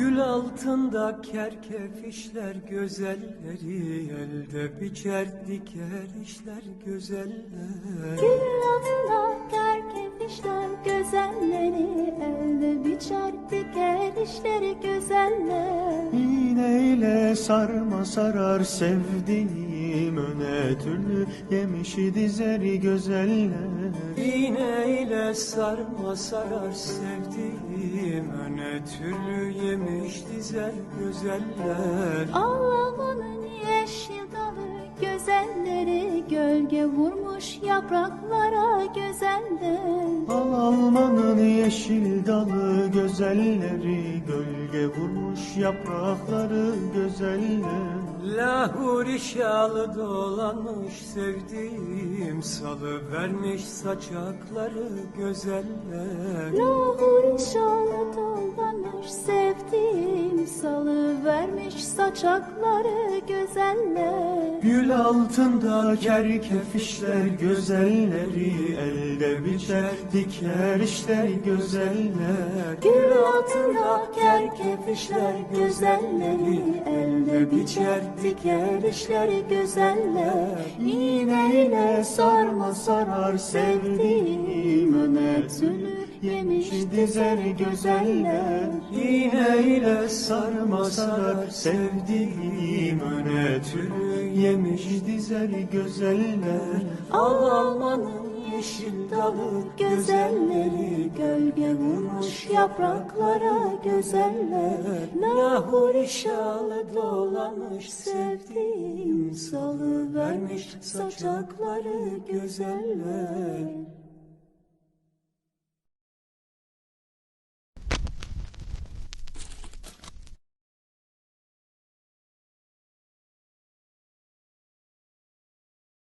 Gül altında kerkef işler güzelleri Elde biçer diker işler güzeller. Gül altında kerkef işler güzelleri Elde biçer diker işleri güzeller İğneyle sarma sarar sevdiğim öne türlü yemişi dizeri güzeller. İğneyle sarma sarar sevdiğim Öne türlü yemiş dizer güzeller. Almanın yeşil dalı güzelleri Gölge vurmuş yapraklara güzeller. Al almanın yeşil dalı güzelleri Gölge vurmuş yaprakları güzeller Lahuri şalı dolanmış sevdiğim Salı vermiş saçakları güzeller. Lahur şalı dolanmış sevdiğim Salı vermiş saçakları güzeller Gül altında kerkef işler güzelleri Elde biçer diker işler güzeller. Gül altında kerkef işler güzelleri Elde biçer diker işleri güzeller. İğneyle sarma sarar sevdiğim öne tülü yemiş dizer güzeller İğneyle sarma sarar sevdiğim öne tülü yemiş dizer güzeller. Al almanın yeşil dalı güzelleri Gölge vurmuş yapraklara güzeller. Lahuri şalı dolanmış sevdiğim Salı vermiş saçakları güzeller